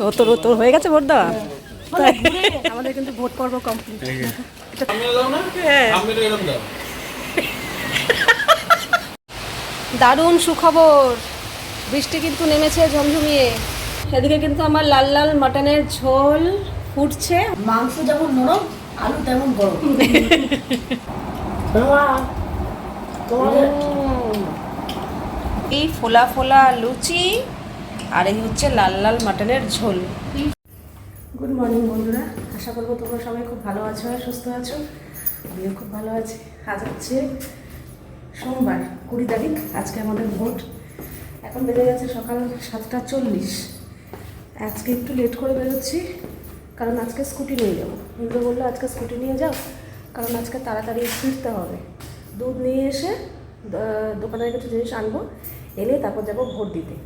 ও তোর ও তোর হয়ে গেছে ভোট দেওয়া? আমাদের কিন্তু ভোট পর্ব কমপ্লিট হ্যাঁ। দারুণ সুখবর। বৃষ্টি কিন্তু নেমেছে ঝমঝমিয়ে। এদিকে কিন্তু আমার লাল লাল মাটনের ঝোল ফুটছে। মাংস যেমন নরম আলু তেমন গরম। এই ফোলা ফোলা লুচি। আর এই হচ্ছে লাল লাল মাটনের ঝোল। গুড মর্নিং বন্ধুরা। আশা করব তোমরা সবাই খুব ভালো আছো আর সুস্থ আছো। আমিও খুব ভালো আছি। আজ হচ্ছে সোমবার, কুড়ি তারিখ। আজকে আমাদের ভোট। এখন বেজে গেছে সকাল সাতটা চল্লিশ। আজকে একটু লেট করে বেরোচ্ছি, কারণ আজকে স্কুটি নিয়ে যাব। ইন্দ্র বলল, আজকে স্কুটি নিয়ে যাও, কারণ আজকে তাড়াতাড়ি ফিরতে হবে। দুধ নিয়ে এসে দোকানের কিছু জিনিস আনব, এনে তারপর যাব ভোট দিতে।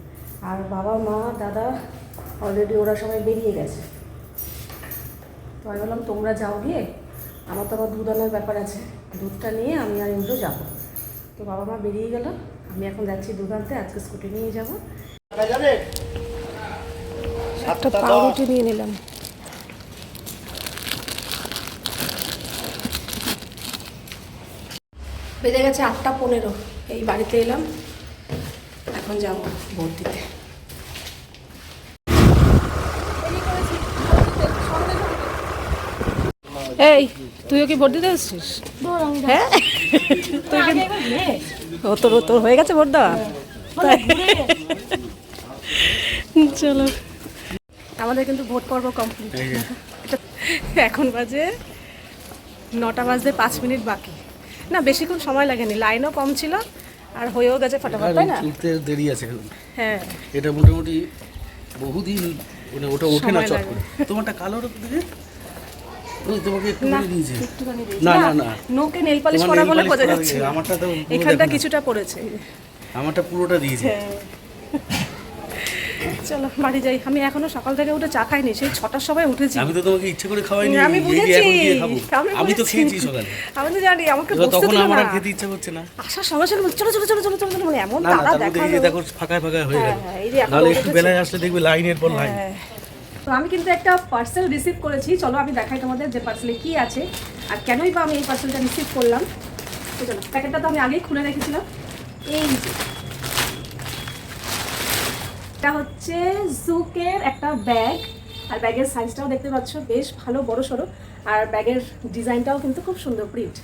আর বাবা মা দাদা অলরেডি ওরা সবাই বেরিয়ে গেছে। তো আমি বললাম তোমরা যাও গিয়ে আমার তো আবার দুধ আনার ব্যাপার আছে দুধটা নিয়ে আমি আর ইন্দ্র যাব। তো বাবা মা বেরিয়ে গেল আমি এখন যাচ্ছি দুধ আনতে আজকে স্কুটি নিয়ে যাব। একটা পাউরুটি নিয়ে নিলাম। বেজে গেছে আটটা পনেরো এই বাড়িতে এলাম এখন যাব ভোট দিতে এই তুইও কি ভোট দিতে এসছিস? হ্যাঁ? তুই কি ও তোর তোর হয়ে গেছে ভোট দেওয়া? চলো। আমাদের কিন্তু ভোট পর্ব কমপ্লিট এখন বাজে নটা বাজতে পাঁচ মিনিট বাকি। না বেশিক্ষণ সময় লাগেনি। লাইনও কম ছিল আর হয়েও গেছে ফটাফট তাই না? উঠতে দেরি আছে হ্যাঁ। এটা মোটামুটি বহুদিন মানে ওটা ওঠে না চট। করে। তোমারটা কালো রকম দেখে? ওই তোমাকে একটু করে দিয়েছে। না, না, না। নোকে নেল পালিশ করা বলে বোঝা যাচ্ছে। আমারটা তো এখানটা কিছুটা পড়েছে। আমারটা পুরোটা দিয়েছে হ্যাঁ চলো বাড়ি যাই। আমি এখনও সকাল থেকে উঠে চা খাইনি সেই ছটার সময় উঠেছি। আমি তো তোমাকে ইচ্ছে করে খাওয়াইনি। আমি বুঝেছি। আমি তো খেয়েছি সকালে। আমি তো জানি আমাকে তখন আমার আর খেতে ইচ্ছা করছে না। আসার সঙ্গে চলো চলো চলো চলো চলো চলো। মানে এমন তারা তার এই যে দেখো ফাঁকায় ফাঁকায় হয়ে গেল। হ্যাঁ, হ্যাঁ, এই যে এখন নাহলে দৌড়ে একটু বেলায় আসলে দেখবে লাইনের পর লাইন। হ্যাঁ। তো আমি কিন্তু একটা পার্সেল রিসিভ করেছি। চলো আমি দেখাই তোমাদের যে পার্সেলে কি আছে আর কেনই বা আমি এই পার্সেলটা রিসিভ করলাম। তো চলো, প্যাকেটটা তো আমি আগেই খুলে রেখেছিলাম। এই এটা হচ্ছে জুকের একটা ব্যাগ আর ব্যাগের সাইজটাও দেখতে পাচ্ছ, বেশ ভালো, বড় সড়ো। আর ব্যাগের ডিজাইনটাও কিন্তু খুব সুন্দর প্রিন্ট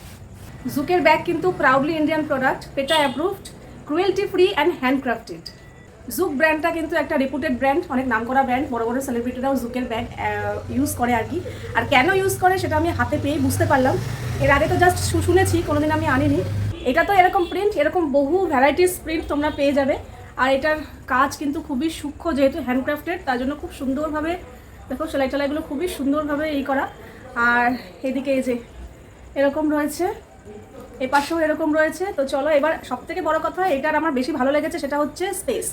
জুকের ব্যাগ কিন্তু proudly Indian product PETA approved cruelty free and handcrafted Zouk ব্র্যান্ডটা কিন্তু একটা রেপুটেড ব্র্যান্ড অনেক নাম করা ব্র্যান্ড বড় বড় সেলিব্রিটিরাও জুকের ব্যাগ ইউজ করে আর কি। আর কেন ইউজ করে সেটা আমি হাতে পেয়ে বুঝতে পারলাম। এর আগে তো জাস্ট শুনেছি, কোনোদিন আমি আনিনি। এটা তো এরকম প্রিন্ট এরকম বহু ভ্যারাইটিস প্রিন্ট তোমরা পেয়ে যাবে। আর এটার কাজ কিন্তু খুবই সূক্ষ্ম যেহেতু হ্যান্ডক্রাফটেড তার জন্য খুব সুন্দরভাবে, দেখো সেলাই টেলাইগুলো খুবই সুন্দরভাবে এই করা। আর এদিকে এই যে, এরকম রয়েছে। এ পাশেও এরকম রয়েছে। তো চলো এবার সব থেকে বড় কথা, এটার আমার বেশি ভালো লেগেছে সেটা হচ্ছে স্পেস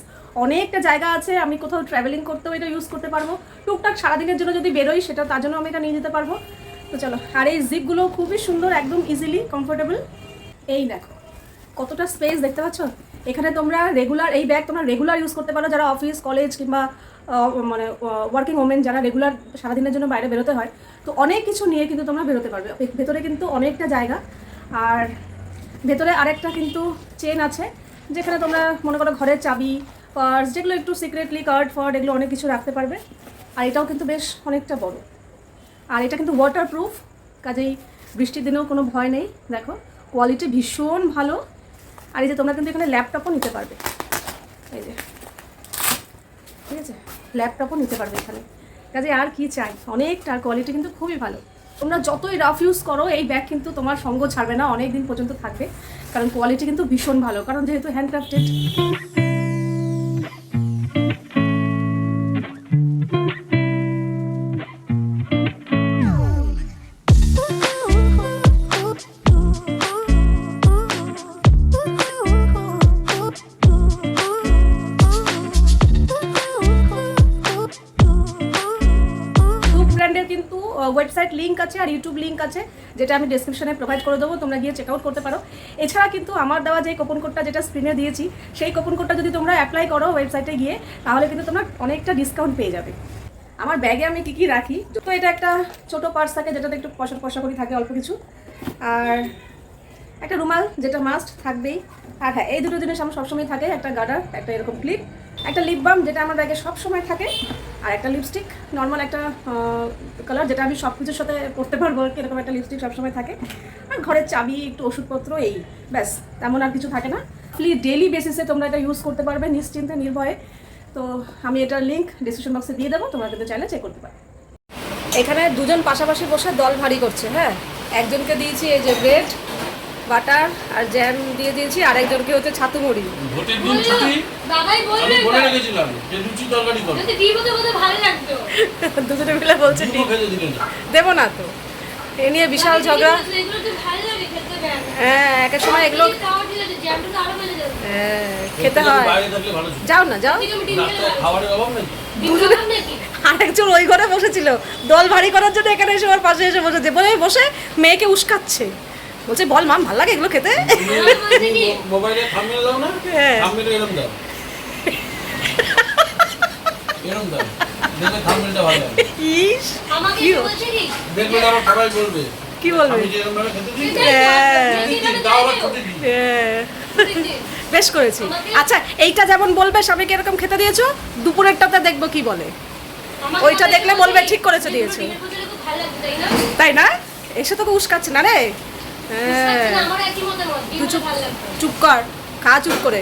অনেকটা জায়গা আছে, আমি কোথাও ট্রাভেলিং করতেও এটা ইউজ করতে পারব। টুকটাক সারাদিনের জন্য যদি বেরোই, সেটা তার জন্য আমি এটা নিয়ে যেতে পারব। তো চলো, আর এই জিপগুলো খুবই সুন্দর, একদম ইজিলি কমফোর্টেবল এই দেখো, কতটা স্পেস দেখতে পাচ্ছ? এখানে তোমরা রেগুলার এই ব্যাগ তোমরা রেগুলার ইউজ করতে পারো, যারা অফিস কলেজ কিংবা মানে ওয়ার্কিং ওমেন যারা রেগুলার সারাদিনের জন্য বাইরে বেরোতে হয়। তো অনেক কিছু নিয়ে কিন্তু তোমরা বেরোতে পারবে। ভেতরে কিন্তু অনেকটা জায়গা। আর ভেতরে আরেকটা কিন্তু চেন আছে, যেখানে তোমরা মনে করো ঘরের চাবি পার্স যেগুলো একটু সিক্রেটলি কার্ড ফার্ড এগুলো অনেক কিছু রাখতে পারবে। আর এটাও কিন্তু বেশ অনেকটা বড়। আর এটা কিন্তু ওয়াটার প্রুফ কাজেই বৃষ্টির দিনেও কোনো ভয় নেই। দেখো কোয়ালিটি ভীষণ ভালো। আর এই যে তোমরা কিন্তু এখানে ল্যাপটপও নিতে পারবে। এই যে, ঠিক আছে? ল্যাপটপও নিতে পারবে এখানে। কাজে আর কি চাই? অনেকটা কোয়ালিটি কিন্তু খুবই ভালো। তোমরা যতই রাফ ইউজ করো, এই ব্যাগ কিন্তু তোমার সঙ্গ ছাড়বে না অনেক দিন পর্যন্ত থাকবে। কারণ কোয়ালিটি কিন্তু ভীষণ ভালো। কারণ যেহেতু হ্যান্ডক্রাফটেড ওয়েবসাইট লিঙ্ক আছে আর ইউটিউব লিঙ্ক আছে, যেটা আমি ডেসক্রিপশনে প্রোভাইড করে দেবো, তোমরা গিয়ে চেক আউট করতে পারো। এছাড়া কিন্তু আমার দেওয়া যে কোপন কোডটা যেটা স্ক্রিনে দিয়েছি, সেই কোপন কোডটা যদি তোমরা অ্যাপ্লাই করো ওয়েবসাইটে গিয়ে, তাহলে কিন্তু তোমরা অনেকটা ডিসকাউন্ট পেয়ে যাবে। আমার ব্যাগে আমি কি কি রাখি? তো এটা একটা ছোট পার্স থাকে, যেটাতে একটু পয়সা পয়সা করি, থাকে অল্প কিছু। আর একটা রুমাল, যেটা মাস্ট থাকবেই। আর হ্যাঁ এই দুটো জিনিস আমার সবসময় থাকে, একটা গার্ডার একটা এরকম ক্লিপ একটা লিপ বাম যেটা আমার ব্যাগে সবসময় থাকে, আর একটা লিপস্টিক নর্মাল একটা কালার যেটা আমি সব কিছুর সাথে পরতে পারব আর এরকম একটা লিপস্টিক সবসময় থাকে। আর ঘরের চাবি, একটু ওষুধপত্র, এই, ব্যাস, তেমন আর কিছু থাকে না। ফ্লি ডেলি বেসিসে তোমরা এটা ইউজ করতে পারবে নিশ্চিন্তে, নির্ভয়ে। তো আমি এটার লিঙ্ক ডিসক্রিপশন বক্সে দিয়ে দেবো, তোমরা কিন্তু চাইলে চেক করতে পারো। এখানে দুজন পাশাপাশি বসে দল ভারী করছে হ্যাঁ? একজনকে দিয়েছি এই যে ব্রেড বাটার আর জ্যাম দিয়ে দিয়েছি আর একজনকে হচ্ছে ছাতু মুড়ি। ভোটের দিন ছুটি বাবাই বলবে বলে রেখেছিলাম যে লুচি তরকারি করো। যদি দিব তো বোধহয় ভালো লাগতো। দুজনে মিলে বলছে। দেবো না তো। এ নিয়ে বিশাল ঝগড়া। এগুলো তো ভালো লাগে খেতে ব্যাগ হ্যাঁ এক এক সময় এগুলো হ্যাঁ, খেতে হয়। বাইরে থাকলে ভালো ছিল। যাও না যাও। আরেকজন ওই ঘরে বসেছিল। দল ভারী করার জন্য এখানে এসে ওর পাশে এসে বসেছে। বলে বসে মেয়েকে উস্কাচ্ছে। বলছে বল মাম ভালো লাগে এগুলো খেতে? মোবাইলে থামিয়ে দাও না? হ্যাঁ। দাও। দাও। ভালো ইস আমাকে কি বলছে কি? দেখবে আবার সবাই বলবে। কি বলবে? হ্যাঁ। হ্যাঁ, বেশ করেছি। আচ্ছা এইটা যেমন বলবে স্বামীকে এরকম খেতে দিয়েছ? দুপুরেরটাতে দেখব কি বলে। ওইটা দেখলে বলবে ঠিক করেছে দিয়েছে। তাই না? এসে তোকে উস্কাচ্ছে না রে? চুপ কর খা চুপ করে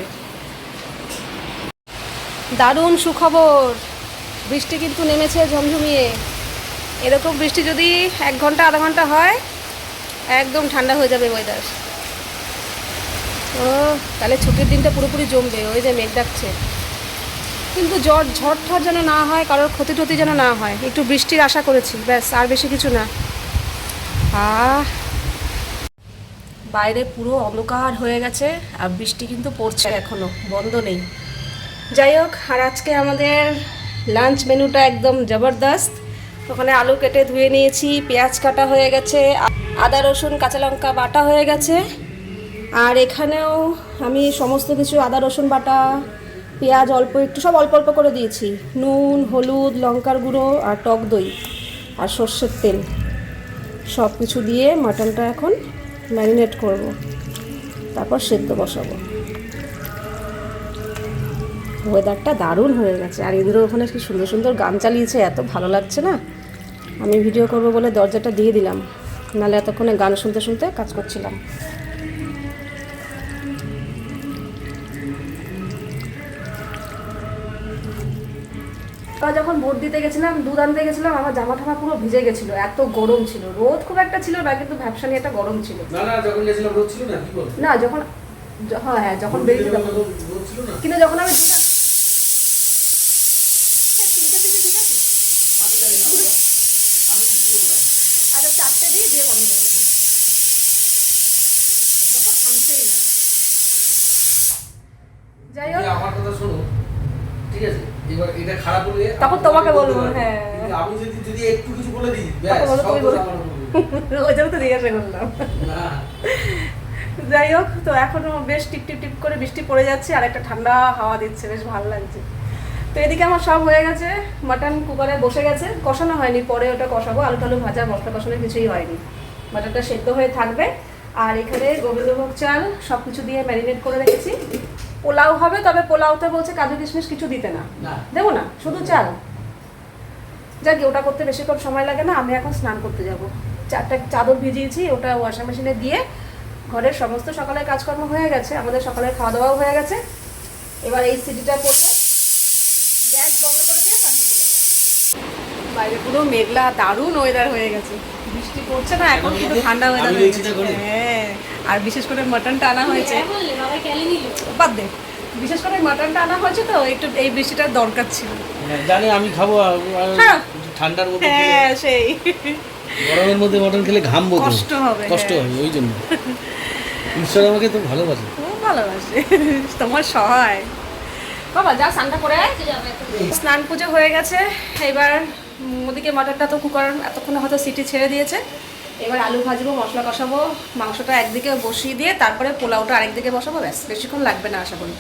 দারুণ সুখবর। বৃষ্টি কিন্তু নেমেছে ঝমঝমিয়ে। এরকম বৃষ্টি যদি এক ঘণ্টা, আধা ঘণ্টা হয়, একদম ঠান্ডা হয়ে যাবে ওয়েদার ও, তাহলে ছুটির দিনটা পুরোপুরি জমবে, ওই যে মেঘ ডাকছে। কিন্তু জ্বর ঝড় ঠড় যেন না হয়, কারোর ক্ষতি টতি যেন না হয়, একটু বৃষ্টির আশা করেছি, ব্যাস, আর বেশি কিছু না। আহ বাইরে পুরো অন্ধকার হয়ে গেছে আর বৃষ্টি কিন্তু পড়ছে এখনও, বন্ধ নেই। যাই হোক, আর আজকে আমাদের লাঞ্চ মেনুটা একদম জবরদস্ত। ওখানে আলু কেটে ধুয়ে নিয়েছি, পেঁয়াজ কাটা হয়ে গেছে, আদা, রসুন, কাঁচা লঙ্কা বাটা হয়ে গেছে। আর এখানেও আমি সমস্ত কিছু আদা, রসুন বাটা, পেঁয়াজ অল্প একটু, সব অল্প অল্প করে দিয়েছি। নুন, হলুদ, লঙ্কার গুঁড়ো আর টক দই আর সর্ষের তেল। সব কিছু দিয়ে মাটনটা এখন ম্যারিনেট করব। তারপর সেদ্ধ বসাবো। ওয়েদারটা দারুণ হয়ে গেছে। আর ইন্দ্র ওখানে কি সুন্দর সুন্দর গান চালিয়েছে, এত ভালো লাগছে না? আমি ভিডিও করব বলে দরজাটা দিয়ে দিলাম। নাহলে এতক্ষণে গান শুনতে শুনতে কাজ করছিলাম। তা যখন ভোট দিতে গেছিলাম দুধ আনতে গেছিলাম আমার জামা ঠামা পুরো ভিজে গেছিল এত গরম ছিল। রোদ খুব একটা ছিল না কিন্তু ভ্যাবসা নিয়ে একটা গরম ছিল। না না যখন গেছিলাম রোদ ছিল না কি বল? না যখন হ্যাঁ হ্যাঁ যখন বেরিয়েছি তখন রোদ ছিল না? কিন্তু যখন আমি দুধ কিছু দেবো আচ্ছা চারটে দিয়ে দিয়ে বন্ধ করে দেবো থামছেই না। যাই হোক তুমি আমার কথা শোনো ঠিক আছে এবার এটা খারাপ হলে তখন তোমাকে বলব, হ্যাঁ। আমি যদি যদি একটু কিছু বলে দিই ব্যাস তুমি বলো। ওই জন্য তো জিজ্ঞাসা করলাম। যাই হোক তো এখনও বেশ টিপ টিপ টিপ করে বৃষ্টি পড়ে যাচ্ছে আর একটা ঠান্ডা হাওয়া দিচ্ছে বেশ ভালো লাগছে। তো এদিকে আমার সব হয়ে গেছে মাটন কুকারে বসে গেছে। কষানো হয়নি পরে ওটা কষাবো। আলু টালু ভাজা মশলা কষানো কিছুই হয়নি। মাটনটা সেদ্ধ হয়ে থাকবে। আর এখানে গোবিন্দভোগ চাল সব কিছু দিয়ে ম্যারিনেট করে রেখেছি। পোলাও হবে তবে পোলাওতে বলছে কাজু কিশমিশ কিছু দিতে না। দেবো না শুধু চাল। যাক ওটা করতে বেশিক্ষণ সময় লাগে না আমি এখন স্নান করতে যাব। চারটা চাদর ভিজিয়েছি ওটা ওয়াশিং মেশিনে দিয়ে ঘরের সমস্ত সকালের কাজকর্ম হয়ে গেছে আমাদের সকালের খাওয়া দাওয়াও হয়ে গেছে। এবার এই সিটিটা পড়লে গ্যাস বন্ধ করে দিয়ে স্নান করতে যাব বাইরে পুরো মেঘলা দারুণ ওয়েদার হয়ে গেছে। বৃষ্টি পড়ছে না এখন কিন্তু ঠান্ডা ওয়েদার হয়ে গেছে। হ্যাঁ। আর বিশেষ করে মটনটা আনা হয়েছে। হ্যাঁ। বাদ দে। বিশেষ করে মটনটা আনা হয়েছে তো একটু এই বৃষ্টিটার দরকার ছিল। হ্যাঁ, জানি আমি খাব হ্যাঁ। ঠান্ডার মধ্যে হ্যাঁ সেই। গরমের মধ্যে মটন খেলে ঘাম কষ্ট হবে, কষ্ট। হবে ওই জন্য। ঈশ্বর আমাকে তো ভালোবাসে। খুব ভালোবাসে। তোমার সহায়। বাবা যা স্নানটা করে স্নান পুজো হয়ে গেছে। এবার ওদিকে মটনটা তো কুকার এতক্ষণে হয়তো সিটি ছেড়ে দিয়েছে। এবার আলু ভাজবো, মশলা কষাবো, মাংসটা একদিকে বসিয়ে দিয়ে তারপরে পোলাওটা আরেকদিকে বসাবো, ব্যাস, বেশিক্ষণ লাগবে না আশা করি।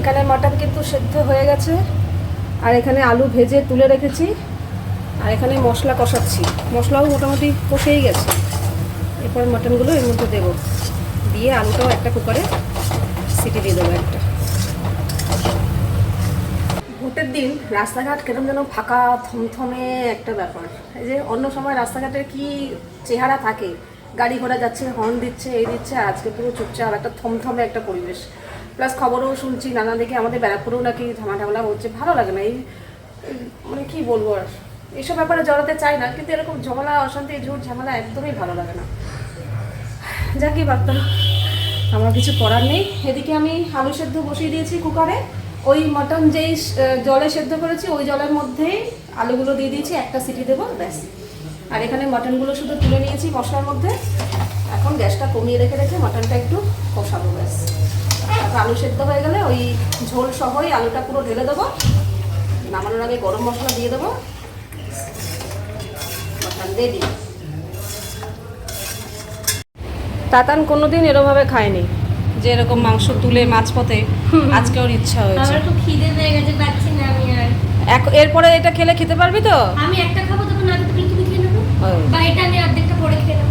এখানে মটন কিন্তু সেদ্ধ হয়ে গেছে, আর এখানে আলু ভেজে তুলে রেখেছি, আর এখানে মশলা কষাচ্ছি। মশলাও মোটামুটি কষেই গেছে। এরপর মাটনগুলো এর মধ্যে দেবো। দিয়ে আলুটাও একটা কুকারে সিটি দিয়ে দেবো একটা। ভোটের দিন রাস্তাঘাট কেরম যেন ফাঁকা, থমথমে একটা ব্যাপার। এই যে অন্য সময় রাস্তাঘাটের কি চেহারা থাকে, গাড়ি ঘোড়া যাচ্ছে হর্ন দিচ্ছে, এই দিচ্ছে আজকে পুরো চুপচাপ একটা থমথমে একটা পরিবেশ। প্লাস খবরও শুনছি, নানা দেখে আমাদের ব্যারাকপুরেও নাকি ঝামেলা হচ্ছে, ভালো লাগে না। এই মানে কি বলব আর? এইসব ব্যাপারে জড়াতে চাই না, কিন্তু এরকম ঝামেলা, অশান্তি, ঝুট ঝামেলা একদমই ভালো লাগে না। যাকে বার্তা আমার কিছু করার নেই। এদিকে আমি আলু সেদ্ধ বসিয়ে দিয়েছি কুকারে। ওই মটন যেই জলে সেদ্ধ করেছি, ওই জলের মধ্যেই আলুগুলো দিয়ে দিয়েছি, একটা সিটি দেবো, ব্যাস। আর এখানে মটনগুলো শুধু তুলে নিয়েছি মশলার মধ্যে। এখন গ্যাসটা কমিয়ে রেখে রেখে মটনটা একটু কষাবো, ব্যাস। আলু সেদ্ধ হয়ে গেলে ওই ঝোল সহই আলুটা পুরো ঢেলে দেবো। নামানোর আগে গরম মশলা দিয়ে দেবো। মটন রেডি তাতান কোনোদিন এরমভাবে খায়নি। যে এরকম মাংস তুলে মাঝপথে আজকে ওর ইচ্ছা হয়েছে। আমার একটু খিদে পেয়ে গেছে পাচ্ছি না আমি আর। এরপরে এটা খেলে খেতে পারবি তো? আমি একটা খাব তখন না তুমি তুমি খেয়ে নেব? বা এটা আমি অর্ধেকটা পরে খেয়ে নেব।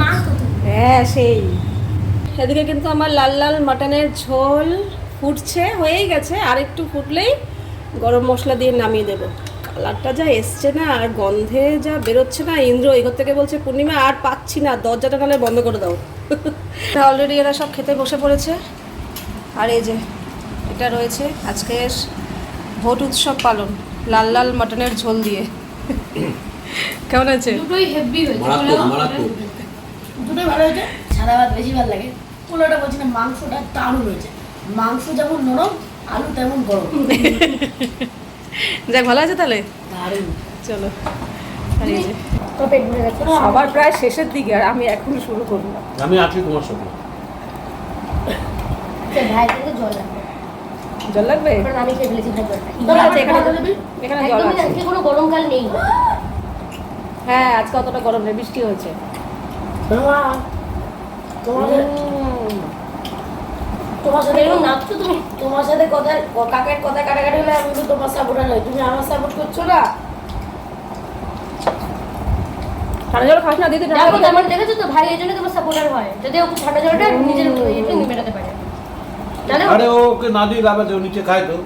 মা কত হ্যাঁ সেই। এদিকে কিন্তু আমার লাল লাল মাটনের ঝোল ফুটছে হয়েই গেছে। আর একটু ফুটলেই গরম মশলা দিয়ে নামিয়ে দেবো। কালারটা যা এসছে না আর গন্ধে যা বেরোচ্ছে না। ইন্দ্র এগোর থেকে বলছে পূর্ণিমা আর পাচ্ছি না। দরজাটা তাহলে বন্ধ করে দাও। অলরেডি এরা সব খেতে বসে পড়েছে। আর এই যে এটা রয়েছে আজকের ভোট উৎসব পালন লাল লাল মাটনের ঝোল দিয়ে। কেমন আছে? দুটোই হেভি হয়েছে দুটোই ভালো হয়েছে সাদা ভাত বেশি ভালো লাগে। পোলাওটা বলছি না মাংসটা দারুণ হয়েছে। মাংস যেমন নরম আলু তেমন গরম। যাক ভালো আছে তাহলে? দারুণ। চলো আর এই যে। পেট ভরে গেছে? সবার প্রায় শেষের দিকে আর আমি এখন শুরু করলাম আমি আছি তোমার সঙ্গে ভাই কিন্তু জল লাগবে। জল লাগবে? কারণ আমি খেয়ে ফেলেছি ভাই জলটা এখানে এখানে জল আছে। আজকে কোনো গরমকাল নেই। হ্যাঁ আজকে অতটা গরম নেই বৃষ্টি হয়েছে। তোমার তোমার সাথে এরকম নাচছো তুমি? তোমার সাথে কথা কাকের কথা কাটাকাটি হলে আমি তো তোমার সাপোর্টার নই। তুমি আমার সাপোর্ট করছ না? ঠান্ডা জল খাস না দিদি ঠান্ডা দেখো জল তেমন দেখেছ তো? ভাই এই জন্য তোমার সাপোর্টার হয়। যদি ও ঠান্ডা জলটা নিজের একটু মেটাতে পারে। আরে ওকে না দিয়ে লাভ আছে ও নিচে খায় তো।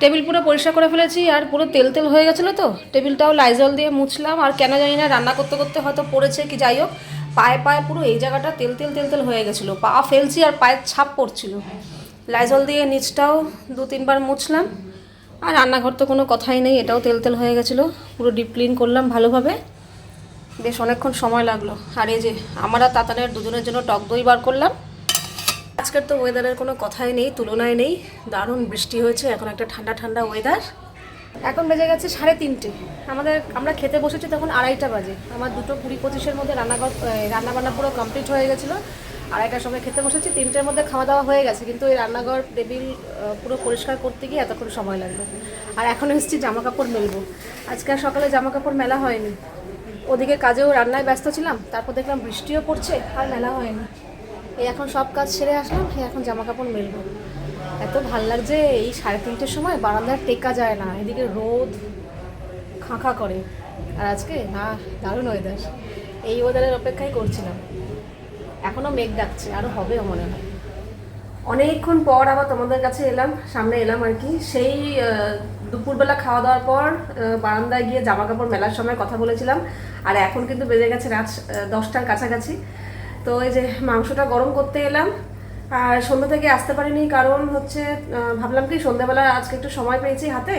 টেবিল পুরো পরিষ্কার করে ফেলেছি আর পুরো তেল তেল হয়ে গেছিল তো। টেবিলটাও লাইজল দিয়ে মুছলাম আর কেন জানি না রান্না করতে করতে হয়তো পড়েছে কি যাই হোক। পায়ে পায়ে পুরো এই জায়গাটা তেল তেল তেল তেল হয়ে গেছিল। পা ফেলছি আর পায়ের ছাপ পড়ছিল। লাইজল দিয়ে নিচটাও দু তিনবার মুছলাম। আর রান্নাঘর তো কোনো কথাই নেই এটাও তেল তেল হয়ে গেছিল। পুরো ডিপ ক্লিন করলাম ভালোভাবে। বেশ অনেকক্ষণ সময় লাগল। আর এই যে, আমরা তাতানের দুজনের জন্য টক দই বার করলাম। আজকের তো ওয়েদারের কোনো কথাই নেই তুলনায় নেই। দারুণ বৃষ্টি হয়েছে, এখন একটা ঠান্ডা ঠান্ডা ওয়েদার এখন বেজে গেছে সাড়ে তিনটে। আমাদের, আমরা খেতে বসেছি তখন আড়াইটা বাজে। আমার দুটো কুড়ি পঁচিশের মধ্যে রান্নাঘর রান্না বান্না পুরো কমপ্লিট হয়ে গেছিল। আড়াইটার সময় খেতে বসেছি, তিনটের মধ্যে খাওয়া দাওয়া হয়ে গেছে। কিন্তু এই রান্নাঘর টেবিল পুরো পরিষ্কার করতে গিয়ে এতক্ষণ সময় লাগল। আর এখন এসেছি জামা কাপড় মেলবো। আজকে সকালে জামা কাপড় মেলা হয়নি। ওদিকে কাজেও রান্নায় ব্যস্ত ছিলাম, তারপর দেখলাম বৃষ্টিও পড়ছে আর মেলা হয়নি। এই এখন সব কাজ সেরে আসলাম এখন জামা কাপড় মেলবো। এত ভালো লাগছে, এই সাড়ে তিনটের সময় বারান্দায় টেকা যায় না, এদিকে রোদ খাঁখা করে। আর আজকে, না, দারুণ ওয়েদার এই ওয়েদারের অপেক্ষাই করছিলাম। এখনও মেঘ ডাকছে আরও হবেও মনে হয়। অনেকক্ষণ পর আবার তোমাদের কাছে এলাম, সামনে এলাম আর কি। সেই দুপুরবেলা খাওয়া দাওয়ার পর বারান্দায় গিয়ে জামা কাপড় মেলার সময় কথা বলেছিলাম। আর এখন কিন্তু বেজে গেছে রাত দশটার কাছাকাছি। তো এই যে মাংসটা গরম করতে এলাম। আর সন্ধ্যা থেকে আসতে পারিনি কারণ হচ্ছে ভাবলাম কি সন্ধ্যাবেলা আজকে একটু সময় পেয়েছি হাতে।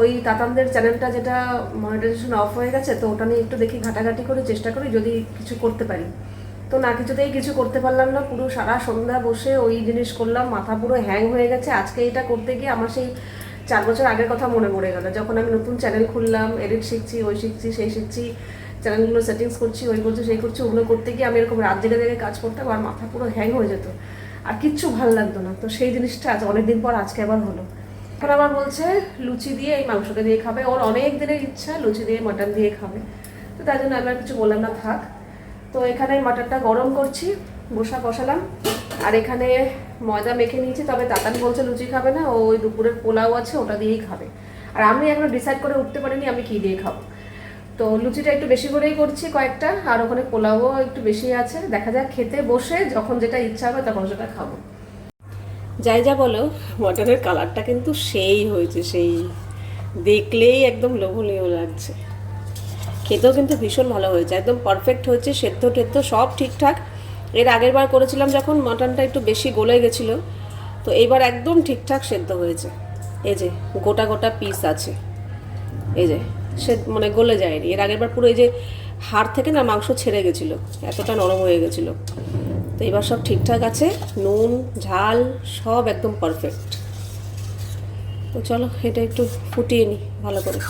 ওই তাতানদের চ্যানেলটা যেটা মনিটাইজেশন অফ হয়ে গেছে, তো ওটা নিয়ে একটু দেখি, ঘাটাঘাটি করে চেষ্টা করি যদি কিছু করতে পারি। তো না কিছুতেই কিছু করতে পারলাম না। পুরো সারা সন্ধ্যা বসে ওই জিনিস করলাম, মাথা পুরো হ্যাং হয়ে গেছে। আজকে এটা করতে গিয়ে আমার সেই চার বছর আগের কথা মনে পড়ে গেল। যখন আমি নতুন চ্যানেল খুললাম এডিট শিখছি, ওই শিখছি, সেই শিখছি চ্যানেলগুলো সেটিংস করছি, ওই করছি, সেই করছি, ওগুলো করতে গিয়ে আমি এরকম রাত জেগে জেগে কাজ করতাম আর মাথা পুরো হ্যাং হয়ে যেত। আর কিচ্ছু ভালো লাগতো না। তো সেই জিনিসটা আজ অনেকদিন পর আজকে আবার হলো। এখন আবার বলছে, লুচি দিয়ে এই মাংসটা দিয়ে খাবে। ওর অনেক দিনের ইচ্ছা, লুচি দিয়ে মাটন দিয়ে খাবে। তো তাই জন্য আমি আর কিছু বললাম না, থাক। তো এখানে মাটনটা গরম করছি, বসা বসালাম। আর এখানে ময়দা মেখে নিয়েছি, তবে তাতান বলছে লুচি খাবে না ওই দুপুরের পোলাও আছে, ওটা দিয়েই খাবে। আর আমি এখনও ডিসাইড করে উঠতে পারিনি আমি কী দিয়ে খাব। তো লুচিটা একটু বেশি করেই করছি কয়েকটা, আর ওখানে পোলাও একটু বেশি আছে। দেখা যাক খেতে বসে যখন যেটা ইচ্ছা হবে তখন সেটা খাব। যাই যা বলো মটনের কালারটা কিন্তু সেই হয়েছে, সেই দেখলেই একদম লোভনীয় লাগছে। খেতেও কিন্তু ভীষণ ভালো হয়েছে। একদম পারফেক্ট হয়েছে, সেদ্ধ টেদ্ধ সব ঠিকঠাক। এর আগের বার করেছিলাম যখন মটনটা একটু বেশি গলে গেছিল, তো এইবার একদম ঠিকঠাক সেদ্ধ হয়েছে। এই যে, গোটা গোটা পিস আছে। এই যে, সে মানে গলে যায়নি। এর আগের বার পুরো এই যে হাড় থেকে না মাংস ছেড়ে গেছিল, এতটা নরম হয়ে গেছিল। তো এবার সব ঠিকঠাক আছে, নুন, ঝাল সব একদম পারফেক্ট তো চলো, এটা একটু ফুটিয়ে নিই ভালো করে।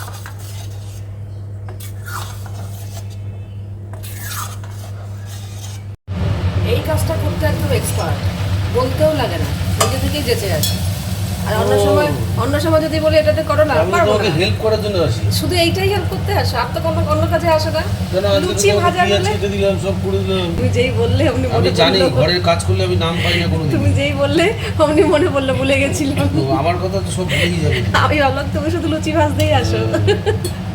কাজটা করতে একদম এক্সপার্ট বলতেও লাগে না নিজে থেকেই যেতে আসে আর অন্য সময় অন্য সময় যদি বলি এটাতে করো না আমি তোমাকে হেল্প করার জন্য আসি। শুধু এইটাই হেল্প করতে আসে আর তো কোনো অন্য কাজে আসে না। লুচি ভাজা করলে কেটে দিলাম সব করে দিলাম। তুমি যেই বললে অমনি আমি জানি ঘরের কাজ করলে আমি নাম পাই না কোনোদিন। তুমি যেই বললে অমনি মনে পড়ল ভুলে গেছিলাম। আমার কথা তো সব ভুলেই যাবে। আমি ভাবলাম তুমি শুধু লুচি ভাজতেই আসো।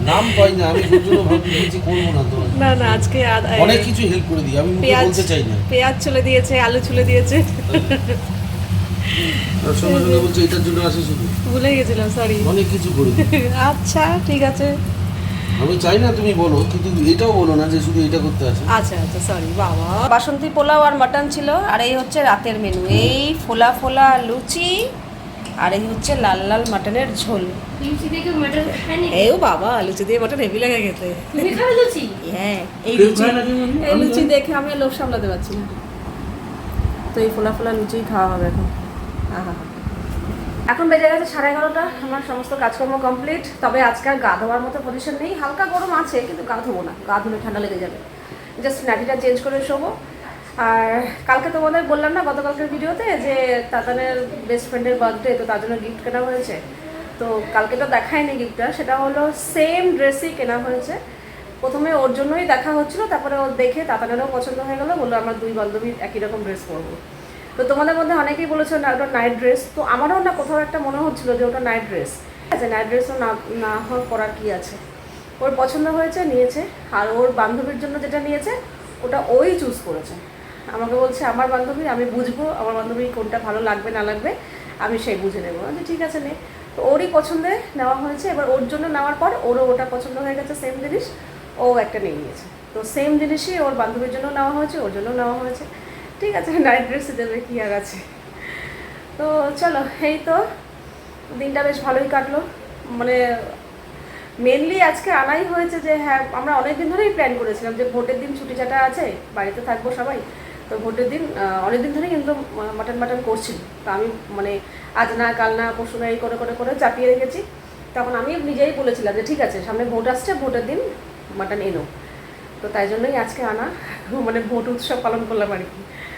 নাম পাই না আমি জন্য ভাবছি করব না তো না না আজকে অনেক কিছু হেল্প করে দিই আমি পেঁয়াজ বলতে চাই না। পেঁয়াজ ছুলে দিয়েছে আলু ছুলে দিয়েছে। আর সঙ্গে সঙ্গে বলছে এটার জন্য আসে শুধু। ভুলে গেছিলাম সরি অনেক কিছু করে আচ্ছা ঠিক আছে। আমি চাই না তুমি বলো কিন্তু এটাও বলো না যে শুধু এটা করতে আসে। আচ্ছা আচ্ছা সরি বাবা। বাসন্তী পোলাও আর মাটন ছিল আর এই হচ্ছে রাতের মেনু এই ফোলা ফোলা লুচি আর এই হচ্ছে লাল লাল মাটনের ঝোল। লুচি দেখে মাটন খায়নি এও বাবা লুচি দিয়ে মাটন হেভি লাগে খেতে। তুমি খাবে লুচি? হ্যাঁ এই লুচি খায় না কেউ জানি? এই লুচি দেখে আমি লোভ সামলাতে পারছি না। তো এই ফোলা ফোলা লুচি খাওয়া হবে এখন। এখন বেজে গেছে সাড়ে এগারোটা, আমার সমস্ত কাজকর্ম কমপ্লিট তবে আজকে আর গা ধোয়ার মতো পজিশন নেই। হালকা গরম আছে, কিন্তু গা ধোবো না। গা ধুলে ঠান্ডা লেগে যাবে। জাস্ট নাটিটা চেঞ্জ করে শোবো। আর কালকে তোমাদের বললাম না গতকালকের ভিডিওতে যে তাতানের বেস্ট ফ্রেন্ডের বার্থডে তো তার জন্য গিফট কেনা হয়েছে। তো কালকে তো দেখায়নি গিফটটা সেটা হলো সেম ড্রেসই কেনা হয়েছে। প্রথমে ওর জন্যই দেখা হচ্ছিল, তারপরে ও দেখে তাতানেরও পছন্দ হয়ে গেলো। বলল, আমার দুই বান্ধবী একই রকম ড্রেস পরবো। তো তোমাদের মধ্যে অনেকেই বলেছ না ওটা নাইট ড্রেস তো আমারও না কোথাও একটা মনে হচ্ছিল যে ওটা নাইট ড্রেস ঠিক আছে নাইট ড্রেসও না না হওয়ার পরার কী আছে। ওর পছন্দ হয়েছে নিয়েছে। আর ওর বান্ধবীর জন্য যেটা নিয়েছে ওটা ওই চুজ করেছে। আমাকে বলছে আমার বান্ধবী আমি বুঝব আমার বান্ধবী কোনটা ভালো লাগবে না লাগবে আমি সেই বুঝে নেব। বলছি, ঠিক আছে নে। তো ওরই পছন্দে নেওয়া হয়েছে। এবার ওর জন্য নেওয়ার পর ওরও ওটা পছন্দ হয়ে গেছে সেম জিনিস। ও একটা নিয়ে নিয়েছে। তো সেম জিনিসই ওর বান্ধবীর জন্য নেওয়া হয়েছে ওর জন্য নেওয়া হয়েছে। ঠিক আছে নাইট ড্রেসে দেবে কি আর আছে? তো চলো, এই তো, দিনটা বেশ ভালোই কাটলো। মানে মেনলি আজকে আনাই হয়েছে যে হ্যাঁ আমরা অনেক দিন ধরেই প্ল্যান করেছিলাম যে ভোটের দিন ছুটি চাটা আছে, বাড়িতে থাকব সবাই। তো ভোটের দিন অনেক দিন ধরেই কিন্তু মাটন মাটন করছিল। তো আমি মানে আজ না, কাল না, পরশু না, এই করে করে করে চাপিয়ে রেখেছি। তখন আমি নিজেই বলেছিলাম যে, ঠিক আছে, সামনে ভোট আসছে, ভোটের দিন মাটন এনো। তো তাই জন্যই আজকে আনা মানে ভোট উৎসব পালন করলাম আর কি।